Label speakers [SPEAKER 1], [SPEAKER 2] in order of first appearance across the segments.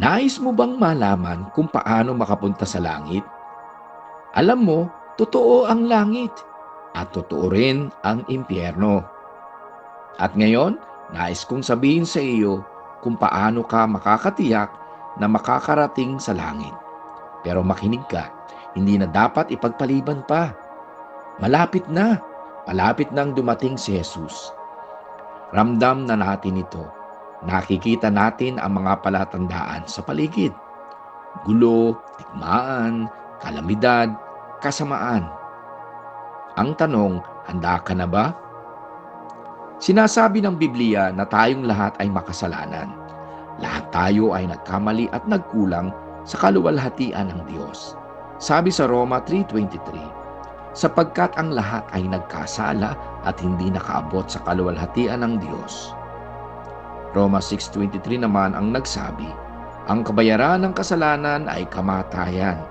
[SPEAKER 1] Nais mo bang malaman kung paano makapunta sa langit? Alam mo, totoo ang langit at totoo rin ang impyerno. At ngayon, nais kong sabihin sa iyo kung paano ka makakatiyak na makakarating sa langit. Pero makinig ka, hindi na dapat ipagpaliban pa. Malapit na, malapit nang dumating si Jesus. Ramdam na natin ito. Nakikita natin ang mga palatandaan sa paligid. Gulo, tikmaan, kalamidad, kasamaan. Ang tanong, handa ka na ba? Sinasabi ng Biblia na tayong lahat ay makasalanan. Lahat tayo ay nagkamali at nagkulang sa kaluwalhatian ng Diyos. Sabi sa Roma 3.23, sapagkat ang lahat ay nagkasala at hindi nakaabot sa kaluwalhatian ng Diyos. Roma 6.23 naman ang nagsabi, ang kabayaran ng kasalanan ay kamatayan,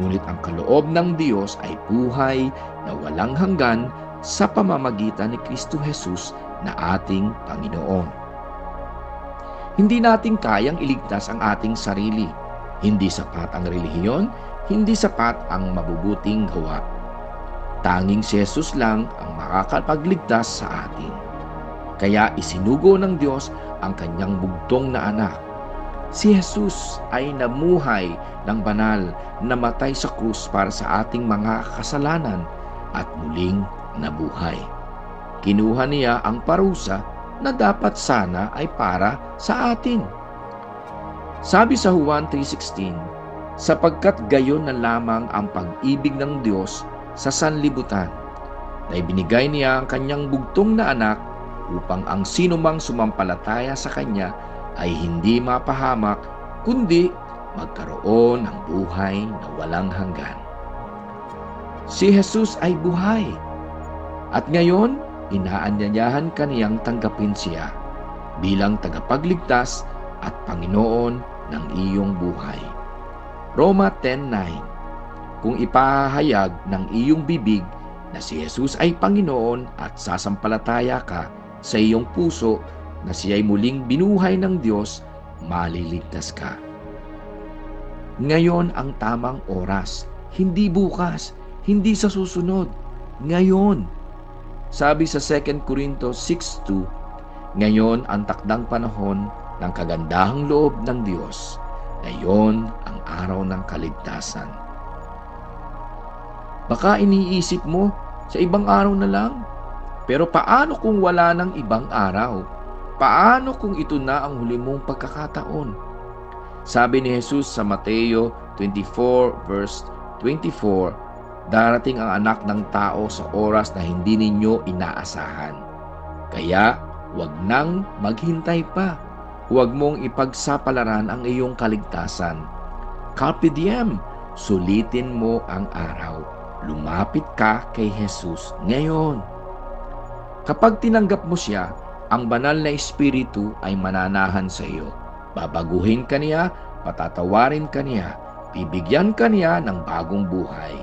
[SPEAKER 1] ngunit ang kaloob ng Diyos ay buhay na walang hanggan sa pamamagitan ni Kristo Jesus na ating Panginoon. Hindi natin kayang iligtas ang ating sarili. Hindi sapat ang relihiyon, hindi sapat ang mabubuting gawa. Tanging si Jesus lang ang makakapagligtas sa atin. Kaya isinugo ng Diyos ang kanyang bugtong na anak. Si Jesus ay namuhay ng banal, namatay sa krus para sa ating mga kasalanan at muling nabuhay. Kinuha niya ang parusa na dapat sana ay para sa atin. Sabi sa Juan 3.16, sapagkat gayon na lamang ang pag-ibig ng Diyos sa sanlibutan, na ibinigay niya ang kanyang bugtong na anak upang ang sinumang sumampalataya sa kanya ay hindi mapahamak, kundi magkaroon ng buhay na walang hanggan. Si Jesus ay buhay. At ngayon, inaanyayahan kaniyang tanggapin siya bilang tagapagligtas at Panginoon ng iyong buhay. Roma 10.9 Kung ipahayag ng iyong bibig na si Jesus ay Panginoon at sasampalataya ka sa iyong puso na siya ay muling binuhay ng Diyos, maliligtas ka. Ngayon ang tamang oras, hindi bukas, hindi sa susunod, ngayon. Sabi sa 2 Corinto 6.2, Ngayon ang takdang panahon ng kagandahang loob ng Diyos. Ngayon ang araw ng kaligtasan. Baka iniisip mo, sa ibang araw na lang. Pero paano kung wala ng ibang araw? Paano kung ito na ang huli mong pagkakataon? Sabi ni Jesus sa Mateo 24 verse 24, Darating ang anak ng tao sa oras na hindi ninyo inaasahan. Kaya huwag nang maghintay pa. Huwag mong ipagsapalaran ang iyong kaligtasan. Carpe diem, sulitin mo ang araw. Lumapit ka kay Jesus ngayon. Kapag tinanggap mo siya, ang banal na espiritu ay mananahan sa iyo. Babaguhin ka niya, patatawarin ka niya, bibigyan ka niya ng bagong buhay.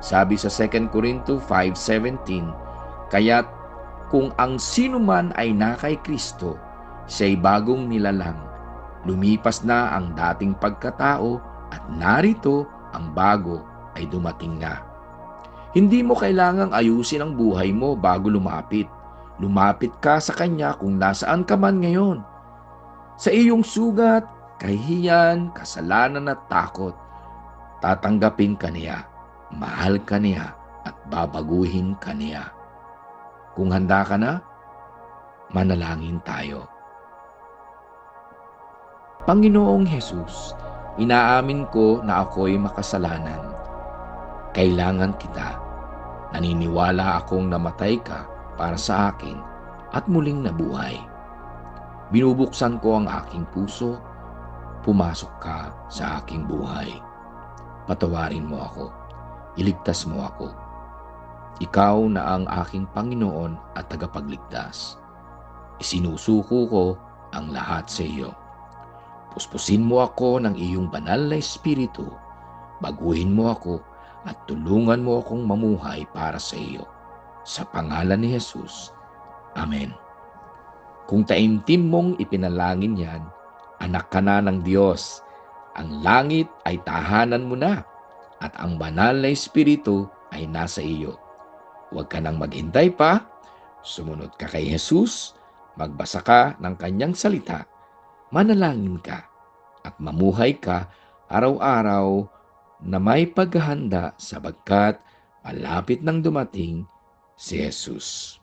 [SPEAKER 1] Sabi sa 2 Corinto 5.17, Kaya't kung ang sino man ay na kay Kristo, siya'y bagong nilalang. Lumipas na ang dating pagkatao at narito ang bago ay dumating na. Hindi mo kailangang ayusin ang buhay mo bago lumapit. Lumapit ka sa Kanya kung nasaan ka man ngayon. Sa iyong sugat, kahihiyan, kasalanan at takot, tatanggapin ka niya mahal ka niya at babaguhin ka niya. Kung handa ka na, manalangin tayo. Panginoong Hesus, inaamin ko na ako'y makasalanan. Kailangan kita. Naniniwala akong namatay ka para sa akin at muling nabuhay. Binubuksan ko ang aking puso, pumasok ka sa aking buhay. Patawarin mo ako iligtas mo ako. Ikaw na ang aking Panginoon at tagapagligtas. Isinusuko ko ang lahat sa iyo. Puspusin mo ako ng iyong banal na espiritu. Baguhin mo ako at tulungan mo akong mamuhay para sa iyo. Sa pangalan ni Jesus. Amen. Kung taimtim mong ipinalangin yan, Anak ka na ng Diyos. Ang langit ay tahanan mo na at ang banal na Espiritu ay nasa iyo. Huwag ka nang maghintay pa. Sumunod ka kay Jesus, magbasa ka ng kanyang salita, manalangin ka, at mamuhay ka araw-araw na may paghahanda sabagkat malapit nang dumating si Jesus.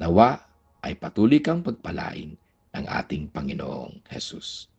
[SPEAKER 1] Nawa ay patuloy kang pagpalain ng ating Panginoong Jesus.